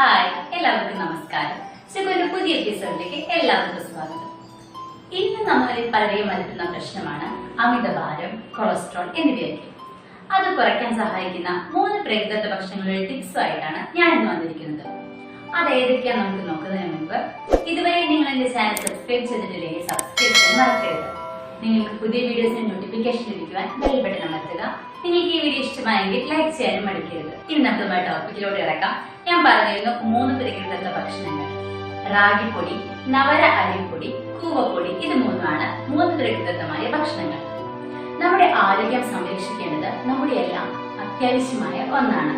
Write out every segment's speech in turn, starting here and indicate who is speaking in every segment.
Speaker 1: Hi എല്ലാവർക്കും നമസ്കാരം. സുഖന്റെ പുതിയ എപ്പിസോഡിലേക്ക് എല്ലാവർക്കും സ്വാഗതം. ഇന്ന് നമ്മളിൽ പലരെയും വരുത്തുന്ന പ്രശ്നമാണ് അമിതഭാരം കൊളസ്ട്രോൾ എന്നിവയൊക്കെ. അത് കുറയ്ക്കാൻ സഹായിക്കുന്ന മൂന്ന് പ്രകൃത ഭക്ഷണങ്ങളുടെ ടിപ്സുമായിട്ടാണ് ഞാൻ ഇന്ന് വന്നിരിക്കുന്നത്. അത് ഏതൊക്കെയാണ് നമുക്ക് നോക്കുന്നതിന് മുമ്പ് ഇതുവരെ നിങ്ങൾ എന്റെ ചാനൽ സബ്സ്ക്രൈബ് ചെയ്തിട്ടില്ലെങ്കിൽ സബ്സ്ക്രൈബ് ചെയ്യാൻ മറക്കരുത്. നിങ്ങൾക്ക് പുതിയ വീഡിയോസിന്റെ നോട്ടിഫിക്കേഷൻ ലഭിക്കുവാൻ ബെൽ ബട്ടൺ അമർത്തുക. നിങ്ങൾക്ക് ഈ വീഡിയോ ഇഷ്ടമായെങ്കിൽ ലൈക്ക് ചെയ്യാനും മടിക്കരുത്. ഇന്നത്തെ നമുക്ക് ടോപ്പിക്കിലോട്ട് ഇറക്കാം പറഞ്ഞിരുന്നു മൂന്ന് പ്രകൃത ഭക്ഷണങ്ങൾ. റാഗിപ്പൊടി നവര അരിപ്പൊടി കൂവപ്പൊടി ഇത് മൂന്നുമാണ് മൂന്ന് പ്രകൃതത്തമായ ഭക്ഷണങ്ങൾ. നമ്മുടെ ആരോഗ്യം സംരക്ഷിക്കേണ്ടത് നമ്മുടെ എല്ലാം അത്യാവശ്യമായ ഒന്നാണ്.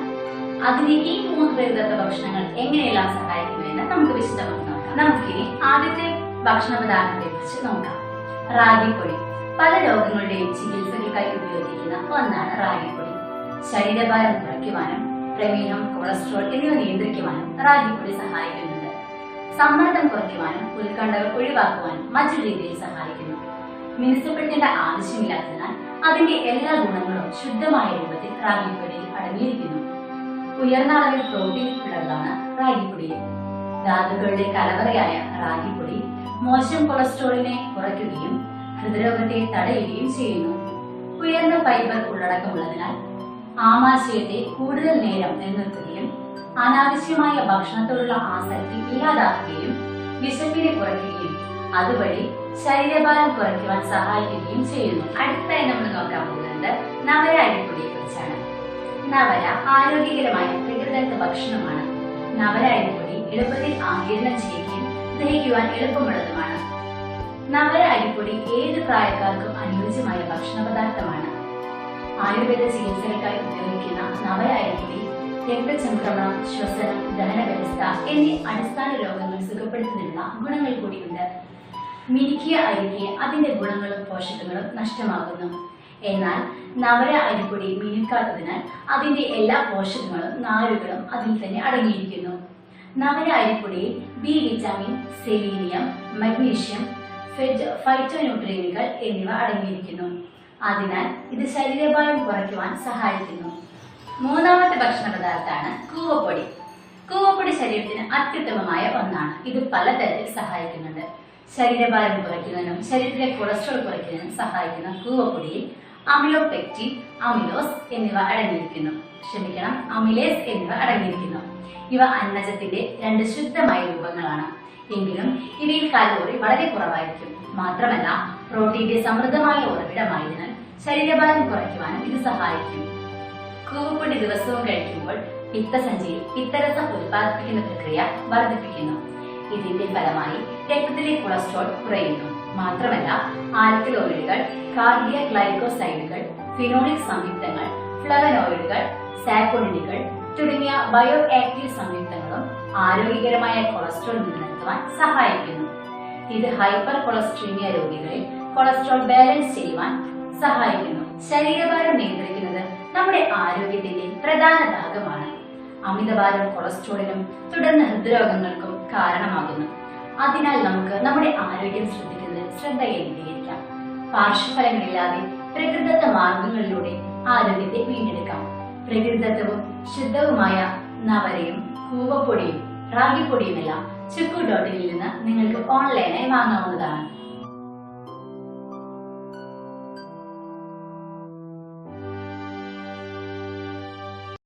Speaker 1: അതിന് ഈ മൂന്ന് പ്രകൃത ഭക്ഷണങ്ങൾ എങ്ങനെയെല്ലാം സഹായിക്കുമെന്ന് നമുക്ക് വിശദമായി നോക്കാം. നമുക്കിനി ആദ്യത്തെ ഭക്ഷണ പദാർത്ഥത്തെ കുറിച്ച് നോക്കാം. റാഗിപ്പൊടി. പല രോഗങ്ങളുടെയും ചികിത്സകൾക്കായി ഉപയോഗിക്കുന്ന ഒന്നാണ് റാഗിപ്പൊടി. ശരീരഭാരം കുറയ്ക്കുവാനും പ്രമേഹം കൊളസ്ട്രോൾ എന്നിവ നിയന്ത്രിക്കുവാനും റാഗിപ്പൊടി സഹായിക്കുന്നുണ്ട്. സമ്മർദ്ദം കുറയ്ക്കുവാനും ഉത്കണ്ഠകൾ ഒഴിവാക്കുവാനും മറ്റൊരു രീതിയിൽ സഹായിക്കുന്നു. മിനുസപ്പെടുത്തേണ്ട ആവശ്യമില്ലാത്തതിനാൽ അതിന്റെ എല്ലാ ഗുണങ്ങളും ശുദ്ധമായ രൂപത്തിൽ റാഗിപ്പൊടിയിൽ അടങ്ങിയിരിക്കുന്നു. ഉയർന്ന അളവിൽ പ്രോട്ടീൻ ഉള്ളതാണ് റാഗിപ്പൊടിയിൽ ധാതുക്കളുടെ കലവറയായ റാഗിപ്പൊടി മോശം കൊളസ്ട്രോളിനെ കുറയ്ക്കുകയും ഹൃദ്രോഗത്തെ തടയുകയും ചെയ്യുന്നു. ഉയർന്ന ഫൈബർ ഉള്ളടക്കമുള്ളതിനാൽ ആമാശയത്തെ കൂടുതൽ നേരം നിലനിർത്തുകയും അനാവശ്യമായ ഭക്ഷണത്തോടുള്ള ആസക്തി ഇല്ലാതാക്കുകയും വിശപ്പിനെ കുറയ്ക്കുകയും അതുവഴി ശരീരഭാരം കുറയ്ക്കുവാൻ സഹായിക്കുകയും ചെയ്യുന്നു. അടുത്തായി നമ്മൾ നോക്കാൻ പോകുന്നത് നവര അരിപ്പൊടിയെ കുറിച്ചാണ് നവര ആരോഗ്യകരമായ പ്രകൃതിദത്ത ഭക്ഷണമാണ്. നവര അരിപ്പൊടി എളുപ്പത്തിൽ ആകിരണം ചെയ്യുകയും ദഹിക്കുവാൻ എളുപ്പമുള്ളതുമാണ്. നവര അരിപ്പൊടി ഏത് പ്രായക്കാർക്കും അനുയോജ്യമായ ഭക്ഷണ പദാർത്ഥമാണ് ആയുർവേദ ചികിത്സകൾക്കായി ഉപയോഗിക്കുന്ന നവര അരിപ്പൊടി രക്തചംക്രമണം ശ്വസനം ദഹന വ്യവസ്ഥ എന്നീ അടിസ്ഥാന രോഗങ്ങൾ സുഖപ്പെടുത്തുന്നതിനുള്ള ഗുണങ്ങൾ കൂടിയുണ്ട്. മിനുക്കിയ അരിക്ക് അതിന്റെ ഗുണങ്ങളും പോഷകങ്ങളും നഷ്ടമാകുന്നു. എന്നാൽ നവര അരിപ്പൊടി മിനുക്കാത്തതിനാൽ അതിന്റെ എല്ലാ പോഷകങ്ങളും നാരുകളും അതിൽ തന്നെ അടങ്ങിയിരിക്കുന്നു. നവര അരിപ്പൊടിയിൽ ബി വിറ്റാമിൻ സെലീനിയം മഗ്നീഷ്യം ഫൈറ്റോന്യൂട്രിയനുകൾ എന്നിവ അടങ്ങിയിരിക്കുന്നു. അതിനാൽ ഇത് ശരീരഭാരം കുറയ്ക്കുവാൻ സഹായിക്കുന്നു. മൂന്നാമത്തെ ഭക്ഷണ പദാർത്ഥമാണ് കൂവപ്പൊടി. കൂവപ്പൊടി ശരീരത്തിന് അത്യുത്തമമായ ഒന്നാണ്. ഇത് പലതരത്തിൽ സഹായിക്കുന്നുണ്ട്. ശരീരഭാരം കുറയ്ക്കുന്നതിനും ശരീരത്തിലെ കൊളസ്ട്രോൾ കുറയ്ക്കുന്നതിനും സഹായിക്കുന്ന കൂവപ്പൊടിയിൽ അമിലോപെക്റ്റിൻ അമിലോസ് എന്നിവ അടങ്ങിയിരിക്കുന്നു. ക്ഷമിക്കണം അമിലേസ് എന്നിവ അടങ്ങിയിരിക്കുന്നു. ഇവ അന്നജത്തിന്റെ രണ്ട് ശുദ്ധമായ രൂപങ്ങളാണ്. എങ്കിലും ഇവയിൽ കാലോറി വളരെ കുറവായിരിക്കും. മാത്രമല്ല പ്രോട്ടീന്റെ സമൃദ്ധമായ ഉറവിടമായതിനാൽ ശരീരഭാരം കുറയ്ക്കുവാനും ഇത് സഹായിക്കും. കൂവപ്പൊടി ദിവസവും കഴിക്കുമ്പോൾ പിത്തസഞ്ചിയിൽ പിത്തരസം ഉത്പാദിപ്പിക്കുന്ന പ്രക്രിയ വർദ്ധിപ്പിക്കുന്നു. ഇതിന്റെ ഫലമായി രക്തത്തിലെ കൊളസ്ട്രോൾ കുറയുന്നു. മാത്രമല്ല ആൽക്കലോയിഡുകൾ കാർഡിയ ഗ്ലൈക്കോസൈഡുകൾ ഫിനോളിക് സംയുക്തങ്ങൾ ഫ്ലവനോയിഡുകൾ സാക്കോണിനുകൾ തുടങ്ങിയ ബയോ ആക്റ്റീവ് സംയുക്തങ്ങളും ആരോഗ്യകരമായ കൊളസ്ട്രോൾ നിലനിർത്തുവാൻ സഹായിക്കുന്നു. ഇത് ഹൈപ്പർ കൊളസ്ട്രീമിയ രോഗികളിൽ കൊളസ്ട്രോൾ ബാലൻസ് ചെയ്യുവാൻ സഹായിക്കുന്നു. ശരീരഭാരം നിയന്ത്രിക്കുന്നത് നമ്മുടെ ആരോഗ്യത്തിന്റെ പ്രധാന ഭാഗമാണ്. അമിതഭാരം കൊളസ്ട്രോളിനും തുടർന്ന് ഹൃദ്രോഗങ്ങൾക്കും കാരണമാകുന്നു. അതിനാൽ നമുക്ക് നമ്മുടെ ആരോഗ്യം ശ്രദ്ധിക്കുന്നത് ശ്രദ്ധ കേന്ദ്രീകരിക്കാം. പാർശ്വഫലങ്ങളില്ലാതെ പ്രകൃതത്വ മാർഗങ്ങളിലൂടെ ആരോഗ്യത്തെ വീണ്ടെടുക്കാം. പ്രകൃതത്വവും ശുദ്ധവുമായ നവരയും കൂവപ്പൊടിയും റാഗിപ്പൊടിയുമെല്ലാം ചുക്കു ഡോട്ടിൽ നിന്ന് നിങ്ങൾക്ക് ഓൺലൈനായി വാങ്ങാവുന്നതാണ്.